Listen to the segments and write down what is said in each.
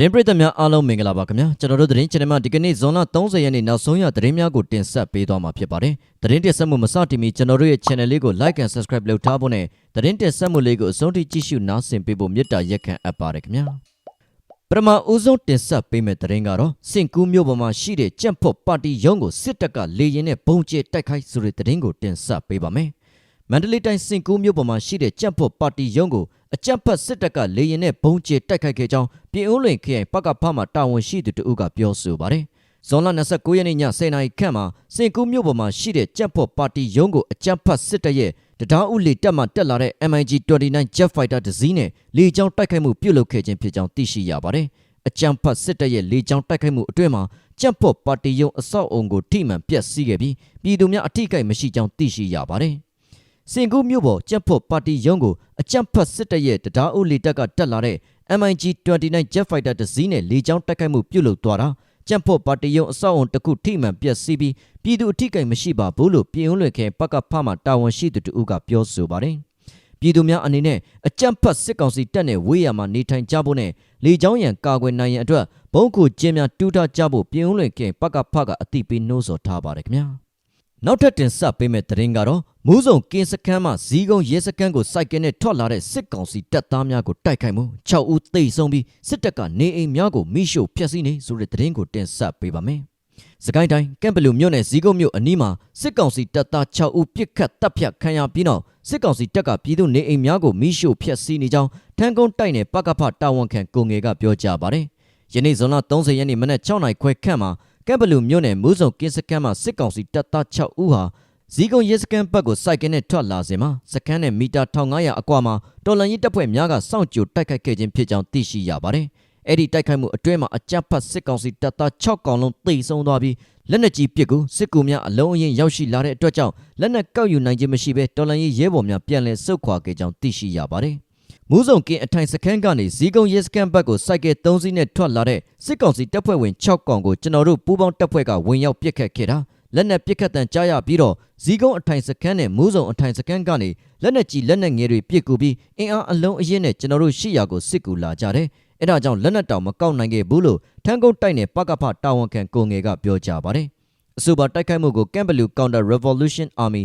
သတင်းပရိသတ်များအားလုံးမင်္ဂလာပါခင်ဗျာကျွန်တော်တို့သတင်း channel မှာဒီကနေ့ဇွန်လ30ရက်နေ့နောက်ဆုံးရသတင်းများကိုတင်ဆက်ပေးသွားမှာဖြစ်ပါတယ်သတင်းတင်ဆက်မှုမစတင်မီကျွန်တော်တို့ရဲ့ channel လေးကို like and subscribe လုပ်ထားဖို့နဲ့သတင်းတင်ဆက်မှုလေးကိုအဆုံးထိကြည့်ရှုနားဆင်ပေးဖို့မေတ္တာရက်ခံအပ်ပါတယ်ခင်ဗျာပထမဦးဆုံးတင်ဆက်ပေးမယ့်သတင်းကတော့စင်ကူးမြို့ပေါ်မှာရှိတဲ့ကြက်ဖို့ပါတီရုံးကိုစစ်တပ်ကလေရင်နဲ့ဘုံကျဲတိုက်ခိုက်ဆိုတဲ့သတင်းကိုတင်ဆက်ပေးပါမယ် မန္တလေးတိုင်းစင်ကူးမြို့ပေါ်မှာရှိတဲ့ကြက်ဖို့ပါတီရုံးကိုအကြက်ဖက်စစ်တပ်ကလေရင်နဲ့ဘုံကျဲတိုက်ခိုက်ခဲ့ကြောင်းပြည်ဦးလွင်ခရိုင်ပကဖမှတာဝန်ရှိသူတဦးကပြောဆိုပါတယ်။ဇွန်လ29ရက်နေ့ည10:00နာရီခန့်မှာစင်ကူးမြို့ပေါ်မှာရှိတဲ့ကြက်ဖို့ပါတီရုံးကိုအကြက်ဖက်စစ်တပ်ရဲ့တရားဥလေတက်မှတက်လာတဲ့ MiG 29 Jet Fighter တစ်စီးနဲ့လေကြောင်းတိုက်ခိုက်မှုပြုလုပ်ခဲ့ခြင်းဖြစ်ကြောင်းသိရှိရပါတယ်။အကြံဖတ်စစ်တပ်ရဲ့လေကြောင်းတိုက်ခိုက်မှုအတွင်းမှာကြက်ဖို့ပါတီရုံးအဆောက်အုံကိုထိမှန်ပျက်စီးခဲ့ပြီးပြည်သူများအထိကိမရှိကြောင်းသိရှိရပါတယ်။ စင်ကူးမြို့ပေါ်ကြက်ဖို့ပါတီရုံးကိုအကြက်ဖတ်စစ်တပ်ရဲ့တရားဥလေတက်ကတက်လာတဲ့ MiG 29 Jet Fighter တစ်စီးနဲ့လေကြောင်းတိုက်ခိုက်မှုပြုလုပ်သွားတာကြက်ဖို့ပါတီရုံးအဆောက်အုံတစ်ခုထိမှန်ပျက်စီးပြီးပြည်သူအထိကိမရှိပါဘူးလို့ပြည်ဦးလွင်ခဲပကဖမှတာဝန်ရှိသူတို့ကပြောဆိုပါတယ်ပြည်သူများအနေနဲ့အကြံဖတ်စစ်ကောင်စီတပ်နဲ့ဝေးရမှာနေထိုင်ကြဖို့နဲ့လေကြောင်းရန်ကာကွယ်နိုင်ရန်အတွက်ဘုံကူကျင်းများတူးထားကြဖို့ပြည်ဦးလွင်ခဲပကဖကအသိပေးနှိုးဆော်ထားပါတယ်ခင်ဗျာနောက်ထပ်တင်ဆက်ပေးမယ့်သတင်းကတော့ မူးစုံကင်းစခန်းမှဇီးကုန်းရဲစခန်းကိုစိုက်ကင်နဲ့ထွက်လာတဲ့စစ်ကောင်စီတပ်သားများကိုတိုက်ခိုက်မှု6ဦးသေဆုံးပြီးစစ်တပ်ကနေအိမ်များကိုမိရှို့ဖျက်ဆီးနေဆိုတဲ့သတင်းကိုတင်ဆက်ပေးပါမယ်။စကိုင်းတိုင်းကမ်ဘလူမြို့နယ်ဇီးကုန်းမြို့အနီးမှာစစ်ကောင်စီတပ်သား6ဦးပြစ်ခတ်တပ်ဖြတ်ခံရပြီးနောက်စစ်ကောင်စီတပ်ကပြည်သူနေအိမ်များကိုမိရှို့ဖျက်ဆီးနေကြောင်းထန်းကုန်းတိုက်နယ်ပကဖတာဝန်ခံကိုငယ်ကပြောကြားပါတယ်။ယနေ့ဇွန်လ30ရက်နေ့မနက်6နာရီခွဲခန့်မှာကမ်ဘလူမြို့နယ်မူးစုံကင်းစခန်းမှာစစ်ကောင်စီတပ်သား6ဦးဟာ ဇီကုံရဲစခန်းဘက်ကိုစိုက်ကင်နဲ့ထွက်လာစဉ်မှာစခန်းနဲ့မီတာ1500အကွာမှာတော်လန်ရေးတပ်ဖွဲ့များကစောင့်ကြိုတိုက်ခိုက်ခဲ့ခြင်းဖြစ်ကြောင်းသိရှိရပါတယ်။အဲ့ဒီတိုက်ခိုက်မှုအတွင်းမှာအကြမ်းဖက်စစ်ကောင်စီတပ်သား6កောင်လုံးတိတ်ဆုံးသွားပြီးလက်နက်ကြီးပစ်ကူစစ်ကူများအလုံးအရင်ရောက်ရှိလာတဲ့အတွက်ကြောင့်လက်နက်ကောက်ယူနိုင်ခြင်းမရှိဘဲတော်လန်ရေးရဲဘော်များပြန်လည်ဆုတ်ခွာခဲ့ကြောင်းသိရှိရပါတယ်။မူးစုံကင်းအထိုင်စခန်းကနေဇီကုံရဲစခန်းဘက်ကိုစိုက်ကယ်3စီးနဲ့ထွက်လာတဲ့စစ်ကောင်စီတပ်ဖွဲ့ဝင်6កောင်ကိုကျွန်တော်တို့ပူးပေါင်းတပ်ဖွဲ့ကဝင်ရောက်ပစ်ခတ်ခဲ့တာ။ လက်နက်ပစ်ခတ်တံကြားရပြီးတော့ဇီကုန်းအထိုင်စခန်းနဲ့မူးစုံအထိုင်စခန်းကနေလက်နက်ကြီးလက်နက်ငယ်တွေပစ်ကူပြီးအင်အားအလုံးအရင်နဲ့ကျွန်တော်တို့ရှိရာကိုစစ်ကူလာကြတယ်။အဲဒါကြောင့်လက်နက်တောင်မကောက်နိုင်ခဲ့ဘူးလို့ထန်းကုန်းတိုက်နယ်ပကဖတာဝန်ခံကိုငယ်ကပြောကြားပါတယ်။အဆိုပါတိုက်ခိုက်မှုကိုကမ်ဘလူကောင်တာ Revolution Army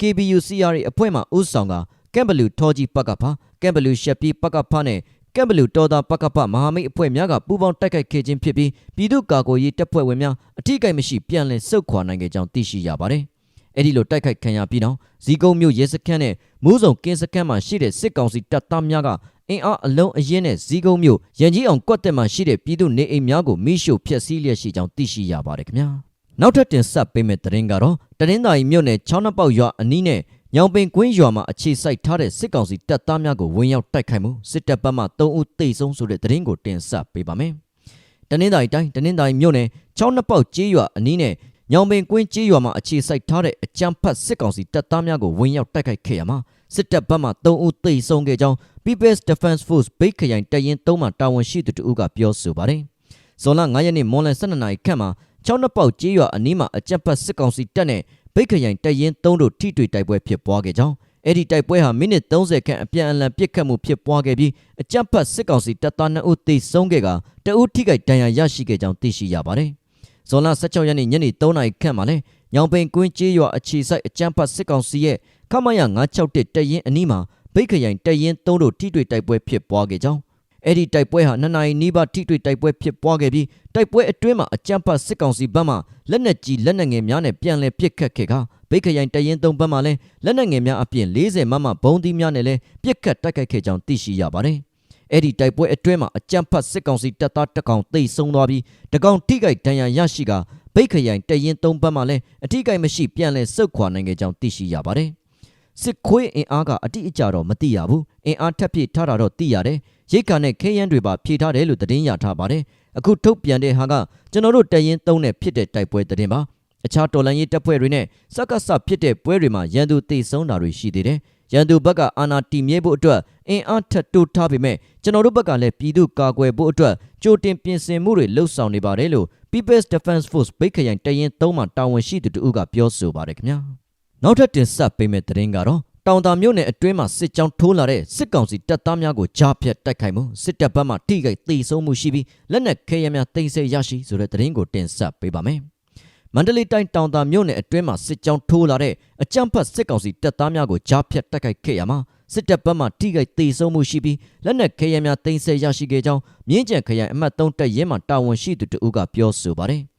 KBU CRA အဖွဲ့မှဦးဆောင်ကကမ်ဘလူထောကြီးပကဖကမ်ဘလူရှက်ပီပကဖနဲ့ ကမ်ဘလူတော်သားပကပမဟာမိတ်အဖွဲ့များကပူးပေါင်းတိုက်ခိုက်ခဲ့ခြင်းဖြစ်ပြီးပြည်သူ့ကာကွယ်ရေးတပ်ဖွဲ့ဝင်များအထိကိမရှိပြန်လည်ဆုတ်ခွာနိုင်ခဲ့ကြောင်းသိရှိရပါတယ်။အဲ့ဒီလိုတိုက်ခိုက်ခံရပြီးနောက်ဇီကုံမြို့ရဲစခန်းနဲ့မူးစုံကင်းစခန်းမှာရှိတဲ့စစ်ကောင်စီတပ်သားများကအင်အားအလုံးအရင်နဲ့ဇီကုံမြို့ရန်ကြီးအောင်ကွက်တက်မှာရှိတဲ့ပြည်သူနေအိမ်များကိုမိရှို့ဖျက်ဆီးလျက်ရှိကြောင်းသိရှိရပါတယ်ခင်ဗျာ။နောက်ထပ်တင်ဆက်ပေးမယ့်သတင်းကတော့တရင်းသာရီမြို့နယ်ချောင်းနှပေါက်ရွာအနီးနဲ့ ညောင်ပင်ကွင်းရွာမှာအခြေစိုက်ထားတဲ့စစ်ကောင်စီတပ်သားများကိုဝင်ရောက်တိုက်ခိုက်မှုစစ်တပ်ဘက်မှ3ဦးသေဆုံးဆိုတဲ့သတင်းကိုတင်ဆက်ပေးပါမယ်။တနင်္သာရီတိုင်းတနင်္သာရီမြို့နယ်ချောင်းနှစ်ပေါက်ကျေးရွာအနီးနဲ့ညောင်ပင်ကွင်းကျေးရွာမှာအခြေစိုက်ထားတဲ့အကြမ်းဖက်စစ်ကောင်စီတပ်သားများကိုဝင်ရောက်တိုက်ခိုက်ခဲ့ရမှာစစ်တပ်ဘက်မှ3ဦးသေဆုံးခဲ့ကြောင်း People's Defense Force ဘိတ်ခရိုင်တရင်3မှတာဝန်ရှိသူတို့ကပြောဆိုပါတယ်။ဇွန်လ9ရက်နေ့မွန်လယ်12နာရီခန့်မှာချောင်းနှစ်ပေါက်ကျေးရွာအနီးမှာအကြမ်းဖက်စစ်ကောင်စီတပ်နဲ့ ဘိတ်ခရိုင်တရင်3တို့ထိတွေ့တိုက်ပွဲဖြစ်ပွားခဲ့ကြောင်းအဲ့ဒီတိုက်ပွဲဟာမိနစ်30ခန့်အပြန်အလှန်ပစ်ခတ်မှုဖြစ်ပွားခဲ့ပြီးအကြမ်းဖက်စစ်ကောင်စီတပ်သား2ဦးသေဆုံးခဲ့ကတအုပ်ထိခိုက်ဒဏ်ရာရရှိခဲ့ကြောင်းသိရှိရပါတယ်။ဇွန်လ16ရက်နေ့ညနေ3နာရီခန့်မှာလဲညောင်ပင်ကွင်းကျေးရွာအခြေစိုက်အကြမ်းဖက်စစ်ကောင်စီရဲ့ခမရ961တရင်အနီးမှာဘိတ်ခရိုင်တရင်3တို့ထိတွေ့တိုက်ပွဲဖြစ်ပွားခဲ့ကြောင်း အဲ့ဒီတိုက်ပွဲဟာနှစ်နာရီနီးပါးထိတွေ့တိုက်ပွဲဖြစ်ပွားခဲ့ပြီးတိုက်ပွဲအတွင်းမှာအကြမ်းဖက်စစ်ကောင်စီဘက်မှလက်နက်ကြီးလက်နက်ငယ်များနဲ့ပြန်လည်ပစ်ခတ်ခဲ့ကဘိတ်ခရိုင်တရင်သုံးဘက်မှလည်းလက်နက်ငယ်များအပြင်40မမဘုံသီးများနဲ့လည်းပစ်ခတ်တိုက်ခိုက်ခဲ့ကြောင်းသိရှိရပါတယ်။အဲ့ဒီတိုက်ပွဲအတွင်းမှာအကြမ်းဖက်စစ်ကောင်စီတပ်သားတစ်ကောင်သိဆုံးသွားပြီးတကောင်ထိခိုက်ဒဏ်ရာရရှိကဘိတ်ခရိုင်တရင်သုံးဘက်မှလည်းအထိခိုက်မရှိပြန်လည်ဆုတ်ခွာနိုင်ခဲ့ကြောင်းသိရှိရပါတယ်။စစ်ခွေးအင်အားကအတိအကျတော့မသိရဘူး။အင်အားထပ်ပြည့်ထားတာတော့သိရတယ်။ ရိတ်ခါနဲ့ခဲယမ်းတွေပါဖြည့်ထားတယ်လို့သတင်းရထားပါတယ်။အခုထုတ်ပြန်တဲ့ဟာကကျွန်တော်တို့တရင်သုံးနဲ့ဖြစ်တဲ့တိုက်ပွဲသတင်းပါ။အခြားတော်လန်ရေးတပ်ဖွဲ့တွေနဲ့စက္ကစဖြစ်တဲ့ပွဲတွေမှာရန်သူတေဆုံးတာတွေရှိသေးတယ်။ရန်သူဘက်ကအာဏာတည်မြဲဖို့အတွက်အင်အားထပ်တိုးထားပေမဲ့ကျွန်တော်တို့ဘက်ကလည်းပြည်သူကာကွယ်ဖို့အတွက်ကြိုတင်ပြင်ဆင်မှုတွေလှုပ်ဆောင်နေပါတယ်လို့ People's Defense Force ဘိတ်ခရိုင်တရင်သုံးမှတာဝန်ရှိသူတို့ကပြောဆိုပါတယ်ခင်ဗျာ။နောက်ထပ်တင်ဆက်ပေးမယ့်သတင်းကတော့ တောင်တာမြို့နယ်အတွင်းမှာစစ်ကြောင်းထိုးလာတဲ့စစ်ကောင်စီတပ်သားများကိုကြားဖြတ်တိုက်ခိုက်မှုစစ်တပ်ဘက်မှထိခိုက်သေဆုံးမှုရှိပြီးလက်နက်ခဲယမ်းများတင်ဆက်ရရှိဆိုတဲ့သတင်းကိုတင်ဆက်ပေးပါမယ်။မန္တလေးတိုင်းတောင်တာမြို့နယ်အတွင်းမှာစစ်ကြောင်းထိုးလာတဲ့အကြမ်းဖက်စစ်ကောင်စီတပ်သားများကိုကြားဖြတ်တိုက်ခိုက်ခဲ့ရမှာစစ်တပ်ဘက်မှထိခိုက်သေဆုံးမှုရှိပြီးလက်နက်ခဲယမ်းများတင်ဆက်ရရှိခဲ့ကြောင်းမြင်းကြံခရိုင်အမှတ်3တပ်ရင်းမှတာဝန်ရှိသူတဦးကပြောဆိုပါတယ်။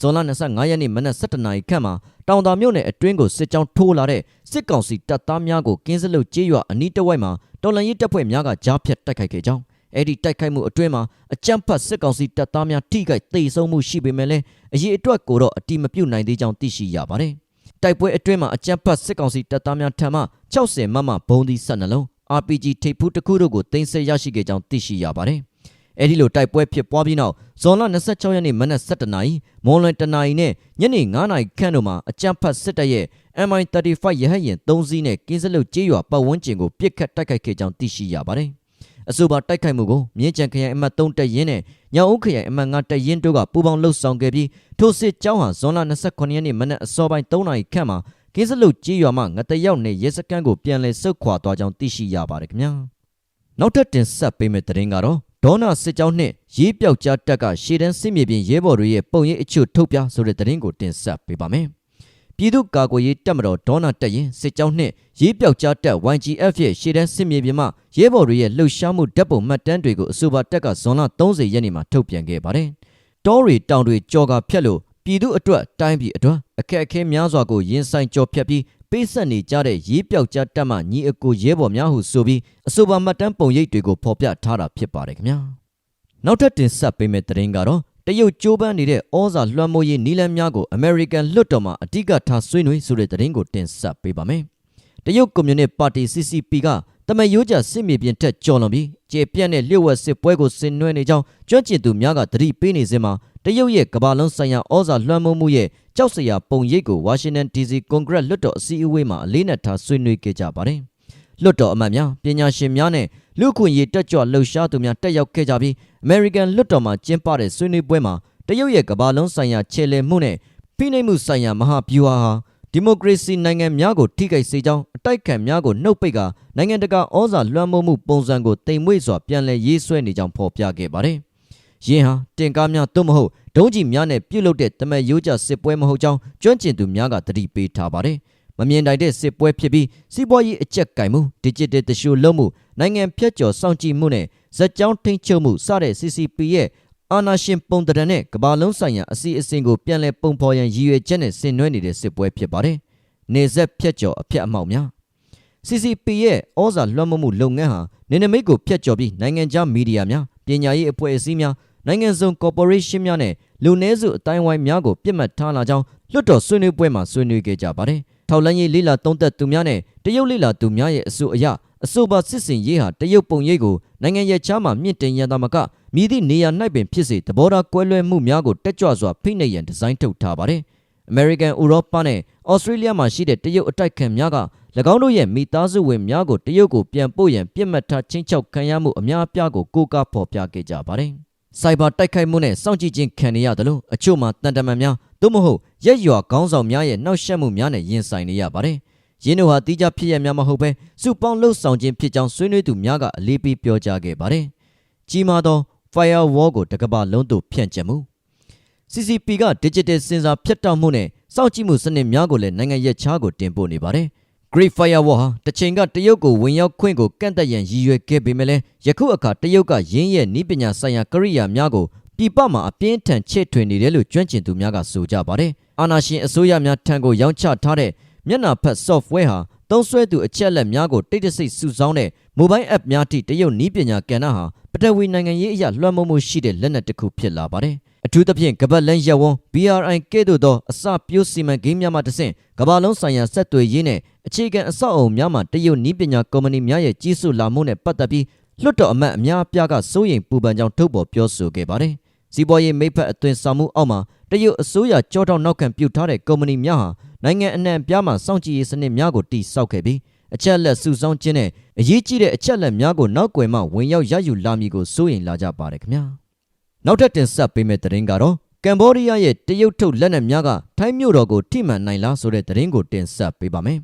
ဇွန်လ25ရက်နေ့မနက်7:00နာရီခန့်မှာတောင်တာမြို့နယ်အတွင်းကိုစစ်ကြောင်းထိုးလာတဲ့စစ်ကောင်စီတပ်သားများကိုကင်းစလုတ်ကျေးရွာအနီးတစ်ဝိုက်မှာတော်လန်ရေးတပ်ဖွဲ့များကကြားဖြတ်တိုက်ခိုက်ခဲ့ကြောင်းအဲ့ဒီတိုက်ခိုက်မှုအတွင်းမှာအကြမ်းဖက်စစ်ကောင်စီတပ်သားများထိခိုက်သေဆုံးမှုရှိပေမဲ့လည်းအရေးအတွက်ကိုတော့အတိမပြုတ်နိုင်သေးကြောင်းသိရှိရပါတယ်။တိုက်ပွဲအတွင်းမှာအကြမ်းဖက်စစ်ကောင်စီတပ်သားများထံမှ60မမဘုံဒီ12လုံး RPG ထိပ်ဖူးတစ်ခုတို့ကိုတင်ဆက်ရရှိခဲ့ကြောင်းသိရှိရပါတယ်။ အဲဒီလိုတိုက်ပွဲဖြစ်ပွားပြီးနောက်ဇွန်လ26ရက်နေ့မနက်7:00နာရီမွန်လွန်တနာရီနဲ့ညနေ9:00နာရီခန့်တို့မှာအကြမ်းဖက်စစ်တပ်ရဲ့ MI35 ရဟတ်ယာဉ်3စီးနဲ့ကင်းစလုတ်ကျေးရွာပတ်ဝန်းကျင်ကိုပစ်ခတ်တိုက်ခိုက်ခဲ့ကြောင်းသိရှိရပါတယ်။အဆိုပါတိုက်ခိုက်မှုကိုမြင်းကြံခရိုင်အမှတ်3တပ်ရင်းနဲ့ညောင်ဦးခရိုင်အမှတ်5တပ်ရင်းတို့ကပူးပေါင်းလှုပ်ဆောင်ခဲ့ပြီးထိုစစ်ကြောင်းဟာဇွန်လ29ရက်နေ့မနက်အစောပိုင်း3နာရီခန့်မှာကင်းစလုတ်ကျေးရွာမှငတရောက်နယ်ရဲစခန်းကိုပြန်လည်ဆုတ်ခွာသွားကြောင်းသိရှိရပါတယ်ခင်ဗျာ။နောက်ထပ်တင်ဆက်ပေးမယ့်သတင်းကတော့ ဒေါနာစစ်ကြောင်းနှင့်ရေးပြောက်ကြားတပ်ကရှေ့တန်းစစ်မြေပြင်ရဲဘော်တွေရဲ့ပုံရိပ်အချို့ထုတ်ပြဆိုတဲ့သတင်းကိုတင်ဆက်ပေးပါမယ်။ပြည်သူ့ကာကွယ်ရေးတပ်မတော်ဒေါနာတပ်ရင်စစ်ကြောင်းနှင့်ရေးပြောက်ကြားတပ် YGF ရဲ့ရှေ့တန်းစစ်မြေပြင်မှရဲဘော်တွေရဲ့လှုပ်ရှားမှုဓာတ်ပုံမှတ်တမ်းတွေကိုအဆိုပါတပ်ကဇွန်လ30ရက်နေ့မှာထုတ်ပြန်ခဲ့ပါတယ်။တောတွေတောင်တွေကြော်ကာဖြတ်လို့ပြည်သူအတွက်တိုင်းပြည်အတွက်အခက်အခဲများစွာကိုရင်ဆိုင်ကြော်ဖြတ်ပြီး ပေးဆက်နေကြတဲ့ရေးပြောက်ကြားတက်မှညီအကိုရဲဘော်များဟုဆိုပြီးအဆိုပါမှတ်တမ်းပုံရိပ်တွေကိုဖော်ပြထားတာဖြစ်ပါတယ်ခင်ဗျာနောက်ထပ်တင်ဆက်ပေးမယ့်သတင်းကတော့တရုတ်ကြိုးပမ်းနေတဲ့ဩဇာလွှမ်းမိုးရေးနီလန်းများကို American လွှတ်တော်မှာအဓိကထားဆွေးနွေးဆိုတဲ့သတင်းကိုတင်ဆက်ပေးပါမယ်တရုတ်ကွန်မြူနစ်ပါတီ CCP ကတမယိုးကြစစ်မြေပြင်ထက်ကျော်လွန်ပြီးကျေပြန့်တဲ့လျှို့ဝှက်စစ်ပွဲကိုဆင်နွှဲနေကြောင်းကျွမ်းကျင်သူများကသတိပေးနေစဉ်မှာ တရုတ်ရဲ့ကမ္ဘာလုံးဆိုင်ရာဩဇာလွှမ်းမိုးမှုရဲ့ကြောက်စရာပုံရိပ်ကိုဝါရှင်တန် DC ကွန်ဂရက်လွှတ်တော်အစည်းအဝေးမှာအလေးနက်ထားဆွေးနွေးခဲ့ကြပါတယ်။လွှတ်တော်အမတ်များပညာရှင်များနဲ့လူခွင့်ရေးတက်ကြွလှုပ်ရှားသူများတက်ရောက်ခဲ့ကြပြီး American လွှတ်တော်မှာကျင်းပတဲ့ဆွေးနွေးပွဲမှာတရုတ်ရဲ့ကမ္ဘာလုံးဆိုင်ရာခြေလှယ်မှုနဲ့ဖိနှိပ်မှုဆိုင်ရာမဟာဗျူဟာဟာဒီမိုကရေစီနိုင်ငံများကိုထိခိုက်စေကြောင်းအတိုက်ခံများကိုနှုတ်ပိတ်ကာနိုင်ငံတကာဩဇာလွှမ်းမိုးမှုပုံစံကိုတိမ်မွေ့စွာပြန်လည်ရေးဆွဲနေကြောင်းဖော်ပြခဲ့ပါတယ်။ ယင်းဟာတင်ကားများသို့မဟုတ်ဒုံးကျည်များနဲ့ပြုတ်လုတဲ့တမက်ရိုးကျစစ်ပွဲမဟုတ်ကြောင်းကျွမ်းကျင်သူများကသတိပေးထားပါတယ်။မမြင်တိုင်တဲ့စစ်ပွဲဖြစ်ပြီးစီးပွားရေးအကျက်ကင်မှု digital တရှို့လုံးမှုနိုင်ငံဖြတ်ကျော်စောင့်ကြည့်မှုနဲ့ဇက်ကြောင်းထိန်းချုပ်မှုစတဲ့ CCP ရဲ့အာနာရှင်ပုံတရံနဲ့ကမ္ဘာလုံးဆိုင်ရာအစီအစဉ်ကိုပြန်လည်ပုံဖော်ရန်ရည်ရွယ်ချက်နဲ့ဆင်နွှဲနေတဲ့စစ်ပွဲဖြစ်ပါတယ်။နေဆက်ဖြတ်ကျော်အဖြတ်အမှောက်များ CCP ရဲ့ဩဇာလွှမ်းမိုးမှုလုပ်ငန်းဟာနေနမိတ်ကိုဖျက်ကျော်ပြီးနိုင်ငံခြားမီဒီယာများပညာရေးအဖွဲ့အစည်းများ နိုင်ငံစုံ corporation များနဲ့လူနည်းစုအတိုင်းဝိုင်းများကိုပြစ်မှတ်ထားလာကြောင်းလွှတ်တော်ဆွေးနွေးပွဲမှာဆွေးနွေးခဲ့ကြပါတယ်။ထောက်လန်းရေးလေးလာသုံးသက်သူများနဲ့တရုတ်လေးလာသူများရဲ့အဆိုအရအဆိုပါစစ်စင်ရေးဟာတရုတ်ပုံရိပ်ကိုနိုင်ငံရဲ့ချားမှာမြင့်တင်ရန်သာမကမြည်သည့်နေရာ၌ပင်ဖြစ်စေသဘောထားကွဲလွဲမှုများကိုတက်ကြွစွာဖိနှိပ်ရန်ဒီဇိုင်းထုတ်ထားပါတယ်။ American, Europa နဲ့ Australia မှာရှိတဲ့တရုတ်အတိုက်ခံများက၎င်းတို့ရဲ့မိသားစုဝင်များကိုတရုတ်ကိုပြန်ပို့ရန်ပြစ်မှတ်ထားချင်းချောက်ခံရမှုအများအပြားကိုကိုးကားဖော်ပြခဲ့ကြပါတယ်။ စိုက်ဘာတိုက်ခိုက်မှုနဲ့စောင့်ကြည့်ခြင်းခံရရတယ်လို့အချို့မှာတန်တမန်များသို့မဟုတ်ရက်ရွာခေါင်းဆောင်များရဲ့နှောက်ယှက်မှုများနဲ့ရင်ဆိုင်နေရပါတယ်။ရင်းတို့ဟာတိကျဖြစ်ရများမဟုတ်ပဲစုပေါင်းလှုပ်ဆောင်ခြင်းဖြစ်ကြောင်းဆွေးနွေးသူများကအလေးပေးပြောကြားခဲ့ပါတယ်။ကြီးမားသော firewall ကိုတကဘာလုံးသို့ဖြန့်ကျက်မှု CCP က digital စင်ဆာဖြတ်တောက်မှုနဲ့စောင့်ကြည့်မှုစနစ်များကိုလည်းနိုင်ငံရဲ့ချားကိုတင်ပို့နေပါတယ်။ Great Firewall ဟာတစ်ချိန်ကတရုတ်ကိုဝင်ရောက်ခွင့်ကိုကန့်သက်ရန်ရည်ရွယ်ခဲ့ပေမဲ့လည်းယခုအခါတရုတ်ကရင်းရဲ့ဤပညာဆိုင်ရာကိရိယာများကိုပြည်ပမှာအပြင်းထန်ချဲ့ထွင်နေတယ်လို့ကျွမ်းကျင်သူများကဆိုကြပါတယ်။အာနာရှင်အစိုးရများထံကိုရောင်းချထားတဲ့မျက်နှာဖက် software ဟာသုံးစွဲသူအချက်အလက်များကိုတိတ်တဆိတ်စုဆောင်းတဲ့ mobile app များထိတရုတ်နည်းပညာကဏ္ဍဟာပထဝီနိုင်ငံရေးအရာလွှမ်းမိုးမှုရှိတဲ့လက်နက်တစ်ခုဖြစ်လာပါတယ်။ အထူးသဖြင့်ကပတ်လန်းရက်ဝန်း BRI ကဲ့သို့သောအစပြိုးစီမံကိန်းများမှတဆင့်ကမ္ဘာလုံးဆိုင်ရာဆက်သွယ်ရေးနဲ့အခြေခံအဆောက်အအုံများမှာတရုတ်နည်းပညာကုမ္ပဏီများရဲ့ကြီးစုလာမှုနဲ့ပတ်သက်ပြီးလွှတ်တော်အမတ်အများအပြားကစိုးရိမ်ပူပန်ကြောင်းထုတ်ပေါ်ပြောဆိုခဲ့ပါတယ်။စီးပွားရေးမိဖက်အသွင်ဆောင်မှုအောက်မှာတရုတ်အစိုးရကြောထောက်နောက်ခံပြုထားတဲ့ကုမ္ပဏီများဟာနိုင်ငံအနှံ့အပြားမှာစောင့်ကြည့်ရေးစနစ်များကိုတည်ဆောက်ခဲ့ပြီးအချက်လက်စုဆောင်းခြင်းနဲ့အရေးကြီးတဲ့အချက်လက်များကိုနောက်ွယ်မှဝင်ရောက်ရယူလာမည်ကိုစိုးရိမ်လာကြပါတယ်ခင်ဗျာ နောက်ထပ်တင်ဆက်ပေးမယ့်သတင်းကတော့ကမ်ဘောဒီးယားရဲ့တရုတ်ထုတ်လက်နက်များကထိုင်းမြို့တော်ကိုထိမှန်နိုင်လားဆိုတဲ့သတင်းကိုတင်ဆက်ပေးပါမယ်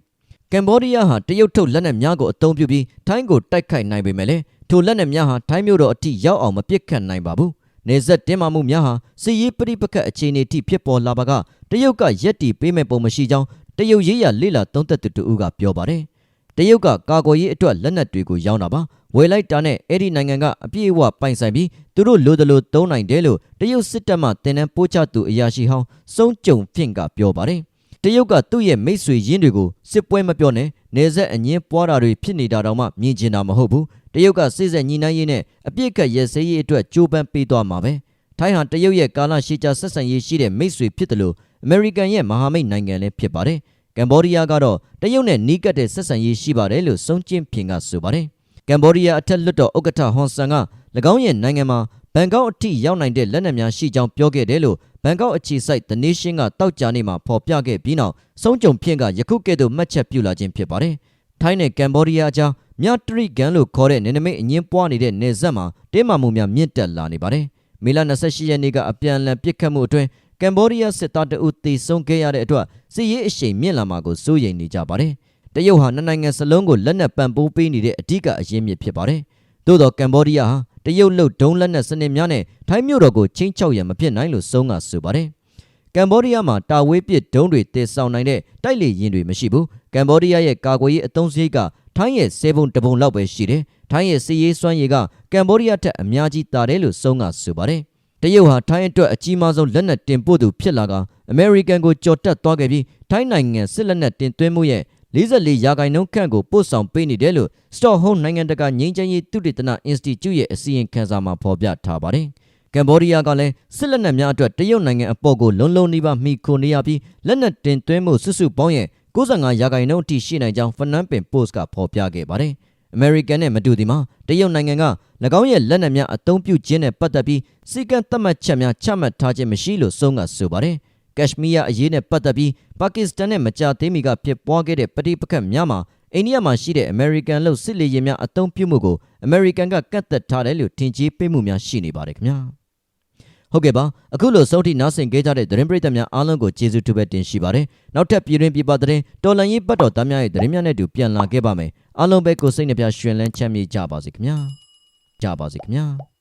ကကမ်ဘောဒီးယားဟာတရုတ်ထုတ်လက်နက်များကိုအသုံးပြုပြီးထိုင်းကိုတိုက်ခိုက်နိုင်ပေမဲ့လည်းထိုလက်နက်များဟာထိုင်းမြို့တော်အထိရောက်အောင်မပစ်ခတ်နိုင်ပါဘူး။နေဆက်တင်းမာမှုများဟာစစ်ရေးပဋိပက္ခအခြေအနေအထိဖြစ်ပေါ်လာပါကတရုတ်ကရက်တီပေးမဲ့ပုံမရှိကြောင်းတရုတ်ရေးရလေလာသုံးသက်သူတူကပြောပါတယ်။ တရုတ်ကကာကွယ်ရေးအတွက်လက်နက်တွေကိုရောင်းတာပါဝယ်လိုက်တာနဲ့အဲ့ဒီနိုင်ငံကအပြည့်အဝပိုင်ဆိုင်ပြီးသူတို့လိုသလိုသုံးနိုင်တယ်လို့တရုတ်စစ်တပ်မှတင်နန်းပိုးချသူအရာရှိဟောင်းစုံကြုံဖြင့်ကပြောပါတယ်။တရုတ်ကသူ့ရဲ့မိတ်ဆွေရင်းတွေကိုစစ်ပွဲမပြောနဲ့နေဆက်အငင်းပွားတာတွေဖြစ်နေတာတောင်မှမြင်ကျင်တာမဟုတ်ဘူး။တရုတ်ကစိစက်ညီနိုင်ရေးနဲ့အပြစ်ကတ်ရဲစဲရေးအတွက်ကြိုးပမ်းပေးသွားမှာပဲ။ထိုင်းဟာတရုတ်ရဲ့ကာလရှည်ကြာဆက်ဆံရေးရှိတဲ့မိတ်ဆွေဖြစ်တယ်လို့အမေရိကန်ရဲ့မဟာမိတ်နိုင်ငံလည်းဖြစ်ပါတယ်။ ကမ်ဘောဒီးယားကတော့တရုတ်နဲ့နီးကပ်တဲ့ဆက်ဆံရေးရှိပါတယ်လို့စုံကျင်းဖြင့်ကဆိုပါတယ်။ကမ်ဘောဒီးယားအထက်လွှတ်တော်ဥက္ကဋ္ဌဟွန်ဆန်က၎င်းရဲ့နိုင်ငံမှာဘန်ကောက်အထိရောက်နိုင်တဲ့လက်နက်များရှိကြောင်းပြောခဲ့တယ်လို့ဘန်ကောက်အခြေစိုက် The Nation ကတောက်ကြနေမှာဖော်ပြခဲ့ပြီးနောက်စုံကြုံဖြင့်ကယခုကဲ့သို့မှတ်ချက်ပြုလာခြင်းဖြစ်ပါတယ်။ထိုင်းနဲ့ကမ်ဘောဒီးယားအကြားမြတ်တရိကန်လို့ခေါ်တဲ့နယ်နိမိတ်အငင်းပွားနေတဲ့နေဆက်မှာတင်းမာမှုများမြင့်တက်လာနေပါတယ်။မေလ28ရက်နေ့ကအပြန်အလှန်ပစ်ခတ်မှုအတွင်း ကမ်ဘောဒီးယားစစ်သားတအုပ်သေဆုံးခဲ့ရတဲ့အတွက်စစ်ရေးအရှိန်မြင့်လာမှာကိုစိုးရိမ်နေကြပါတယ်။တရုတ်ဟာနှစ်နိုင်ငံစလုံးကိုလက်နက်ပံ့ပိုးပေးနေတဲ့အဓိကအရင်းမြစ်ဖြစ်ပါတယ်။သို့သောကမ်ဘောဒီးယားဟာတရုတ်လုတ်ဒုံးလက်နက်စနစ်များနဲ့ထိုင်းမြို့တော်ကိုချင်းချောက်ရန်မဖြစ်နိုင်လို့ဆုံးကဆိုပါတယ်။ကမ်ဘောဒီးယားမှာတာဝေးပစ်ဒုံးတွေတည်ဆောင်နိုင်တဲ့တိုက်လေယာဉ်တွေမရှိဘူး။ကမ်ဘောဒီးယားရဲ့ကာကွယ်ရေးအုံစရိတ်ကထိုင်းရဲ့စေဘုံတပုံလောက်ပဲရှိတယ်။ထိုင်းရဲ့စီရေးစွမ်းရည်ကကမ်ဘောဒီးယားထက်အများကြီးတာတယ်လို့ဆုံးကဆိုပါတယ်။ တရုတ်ဟာထိုင်းအတွက်အကြီးမားဆုံးလက်နက်တင်ပို့သူဖြစ်လာကအမေရိကန်ကိုကြော်တက်သွားခဲ့ပြီးထိုင်းနိုင်ငံစစ်လက်နက်တင်သွင်းမှုရဲ့44ရာခိုင်နှုန်းခန့်ကိုပို့ဆောင်ပေးနေတယ်လို့ Stockholm နိုင်ငံတကာငြိမ်းချမ်းရေးသုတေသန Institute ရဲ့အစီရင်ခံစာမှာဖော်ပြထားပါတယ်။ကမ်ဘောဒီးယားကလည်းစစ်လက်နက်များအတွက်တရုတ်နိုင်ငံအပေါ်ကိုလုံးလုံးနီးပါးမှီခိုနေရပြီးလက်နက်တင်သွင်းမှုစုစုပေါင်းရဲ့95ရာခိုင်နှုန်းအထိရှိနိုင်ကြောင်း Phnom Penh Post ကဖော်ပြခဲ့ပါတယ်။ American နဲ့မတူသည်မှာတရုတ်နိုင်ငံက၎င်းရဲ့လက်နက်များအသုံးပြုခြင်းနဲ့ပတ်သက်ပြီးစီကံသတ်မှတ်ချက်များချမှတ်ထားခြင်းမရှိလို့ဆုံးကဆိုပါတယ်။ကက်ရှမီးယားအရေးနဲ့ပတ်သက်ပြီးပါကစ္စတန်နဲ့မကြာသေးမီကဖြစ်ပွားခဲ့တဲ့ပဋိပက္ခများမှာအိန္ဒိယမှာရှိတဲ့အမေရိကန်လို့စစ်လေယာဉ်များအသုံးပြုမှုကိုအမေရိကန်ကကန့်သက်ထားတယ်လို့ထင်ကြေးပေးမှုများရှိနေပါတယ်ခင်ဗျာ ဟုတ်ကဲ့ပါအခုလိုစောထိနားဆင်ကြကြတဲ့သတင်းပရိသတ်များအားလုံးကိုကျေးဇူးတူပဲတင်ရှိပါတယ်နောက်ထပ်ပြည်တွင်းပြည်ပသတင်းတော်လန်ရေးပတ်တော်သားများရဲ့သတင်းများနဲ့တူပြန်လာခဲ့ပါမယ်အားလုံးပဲကိုစိတ်နှပြရှင်လန်းချမ်းမြေ့ကြပါစေခင်ဗျာကြပါစေခင်ဗျာ